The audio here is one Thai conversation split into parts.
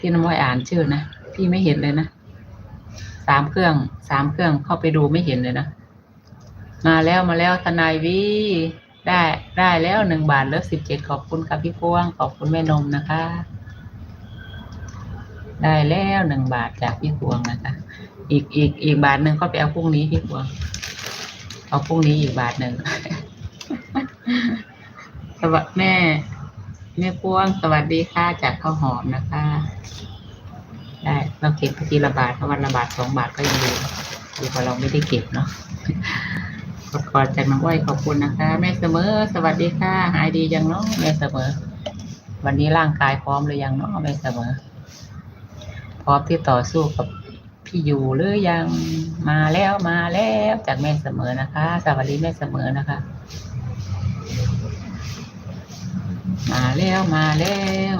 ที่น้ำอ้อยอ่านชื่อนะพี่ไม่เห็นเลยนะสามเครื่องสามเครื่องเข้าไปดูไม่เห็นเลยนะมาแล้วมาแล้วทนายวีได้ได้แล้วหนึ่งบาทเลือสิบเจ็ดขอบคุณค่ะพี่พวงขอบคุณแม่นมนะคะ ได้แล้วหนึ่งบาทจากพี่พวงนะคะ อีกอีกอีกบาทหนึ่งก็ไปเอาพรุ่งนี้พี่พวงเอาพรุ่งนี้อีกบาทหนึ่งสวัสดีแม่ แม่พวงสวัสดีค่ะจากข้าวหอมนะคะ ได้เราเก็บไปทีละบาทถ้าวันละบาทสองบาทก็ยังดีดีกว่าเราไม่ได้เก็บเนาะกดกอดจากน้องอ้อยขอบคุณนะคะ แม่เสมอ สวัสดีค่ะ หายดียังเนาะแม่เสมอ วันนี้ร่างกายพร้อมหรือยังเนาะแม่เสมอ พร้อมที่ต่อสู้กับพี่อยู่หรือยังมาแล้วมาแล้วจากแม่เสมอนะคะ สวัสดีแม่เสมอนะคะ มาแล้วมาแล้ว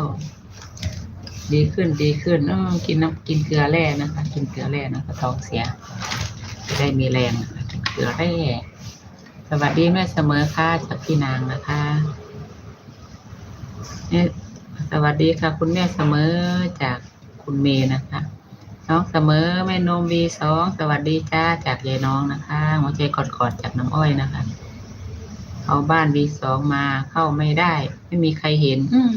ดีขึ้นดีขึ้นเออกินน้ำกินเกลือแร่นะคะ กินเกลือแร่นะคะท้องเสีย จะได้มีแรงนะคะกินเกลือแร่สวัสดีแม่เสมอค่ะจากพี่นางนะคะเนี่ยสวัสดีค่ะ คุณแม่เสมอจากคุณเมย์นะคะ น้องเสมอแม่นมวีสองสวัสดีจ้าจากยายน้องนะคะหัวใจกอดๆจากน้ำอ้อยนะคะ เอาบ้านวีสองมาเข้าไม่ได้ ไม่มีใครเห็น อืม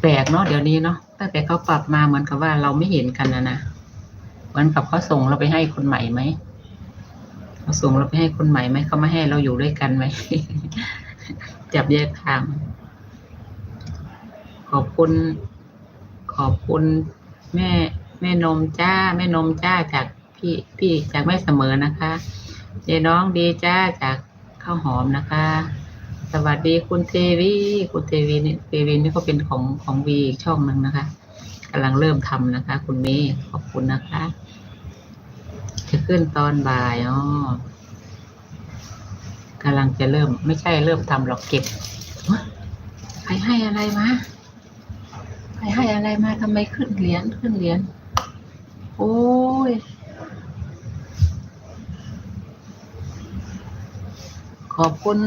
แปลกเนาะเดี๋ยวนี้เนาะตั้งแต่เขาปรับมาเหมือนกับว่าเราไม่เห็นกันนะนะเหมือนกับเขาส่งเราไปให้คนใหม่ไหมเขาส่งเราไปให้คนใหม่ไหมเขาไม่ให้เราอยู่ด้วยกันไหมจับแยกทาง ขอบคุณ ขอบคุณแม่แม่นมจ้า แม่นมจ้าจากพี่พี่จากแม่เสมอนะคะ เจน้องดีจ้าจากข้าวหอมนะคะ สวัสดีคุณเทวีคุณเทวีนี่เทวีนี่ก็เป็นของของวีอีกช่องหนึ่งนะคะกำลังเริ่มทำนะคะ คุณเมย์ขอบคุณนะคะ จะขึ้นตอนบ่ายอ๋อกำลังจะเริ่ม ไม่ใช่เริ่มทำหรอกเก็บใครให้อะไรมาใครให้อะไรมาทำไมขึ้นเหรียญขึ้นเหรียญโอ้ย ขอบคุณ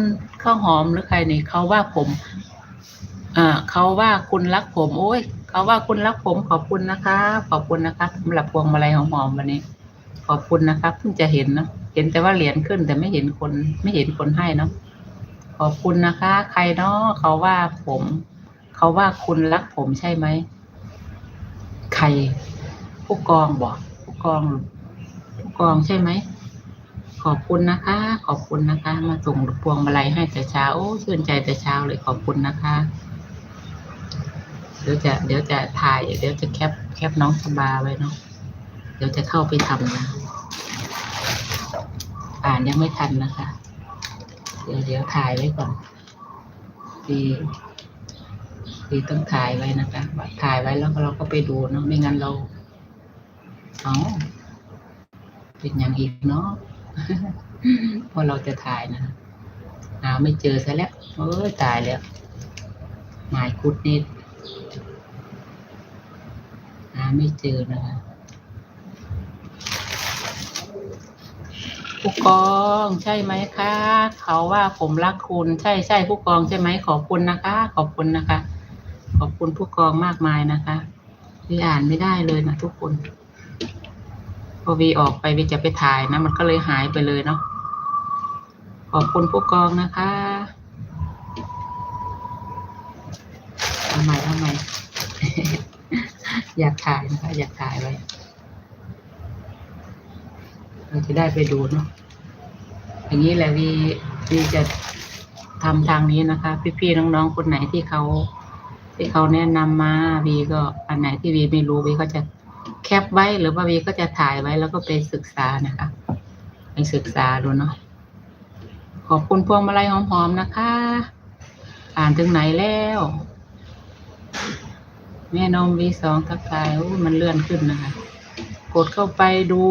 ข้าวหอมหรือใครนี่เขาว่าผมอ่าเขาว่าคุณรักผม โอ้ยเขาว่าคุณรักผม ขอบคุณนะคะ ขอบคุณนะคะสำหรับพวงมาลัยหอมๆวันนี้ ขอบคุณนะครับเพิ่งจะเห็นเนาะเห็นแต่ว่าเหรียญขึ้นแต่ไม่เห็นคน ไม่เห็นคนให้เนาะขอบคุณนะคะ ใครเนาะเขาว่าผม เขาว่าคุณรักผมใช่ไหมใคร ผู้กองบอกผู้กองผู้กองใช่ไหม ขอบคุณนะคะ ขอบคุณนะคะ มาส่งพวงมาลัยให้แต่เช้าโอ้ชื่นใจแต่เช้าเลยขอบคุณนะคะ เดี๋ยวจะเดี๋ยวจะถ่าย เดี๋ยวจะแคปแคปน้องสบาไว้เนาะเดี๋ยวจะเข้าไปทำนะ อ่านยังไม่ทันนะคะ เดี๋ยวเดี๋ยวถ่ายไว้ก่อนดีดีต้องถ่ายไว้นะคะถ่ายไว้แล้วเราก็ไปดูเนาะไม่งั้นเราเอาเป็นอย่างอีกเนาะ พราะเราจะถ่ายนะหาไม่เจอซะแล้วเอ้ยตายแล้วหมายคุดนี่หาไม่เจอนะคะผู้กองใช่ไหมคะ เขาว่าผมรักคุณใช่ใช่ผู้กองใช่ไหมขอบคุณนะคะ ขอบคุณนะคะ ขอบคุณผู้กองมากมายนะคะวีอ่านไม่ได้เลยนะทุกคน พอวีออกไปวีจะไปถ่ายนะ มันก็เลยหายไปเลยเนาะขอบคุณผู้กองนะคะทำไมทำไม อยากถ่ายนะคะ อยากถ่ายไว้ เราจะได้ไปดูเนาะอย่างนี้แหละวีวีจะทำทางนี้นะคะ พี่ๆน้องๆคนไหนที่เขาที่เขาแนะนำมาวีก็อันไหนที่วีไม่รู้วีก็จะ แคปไว้หรือว่าวีก็จะถ่ายไว้แล้วก็ไปศึกษานะคะไปศึกษาดูเนาะขอบคุณพวงมาลัยหอมๆนะคะ อ่านถึงไหนแล้ว แม่นมวีสองทักทายมันเลื่อนขึ้นนะคะ กดเข้าไปดู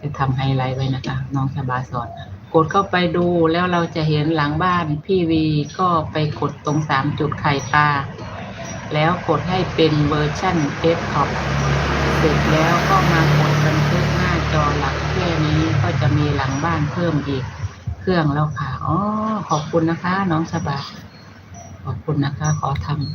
จะทำไฮไลท์ไว้นะคะ น้องชาบาสอนกดเข้าไปดูแล้วเราจะเห็นหลังบ้านพี่วีก็ไปกดตรงสามจุดไข่ปลา แล้วกดให้เป็นเวอร์ชั่นเดสก์ท็อปเสร็จแล้วก็มากดบันทึกหน้าจอหลักแค่นี้ก็จะมีหลังบ้านเพิ่มอีกเครื่องแล้วค่ะ อ๋อ ขอบคุณนะคะ น้องสบาขอบคุณนะคะ ขอทำ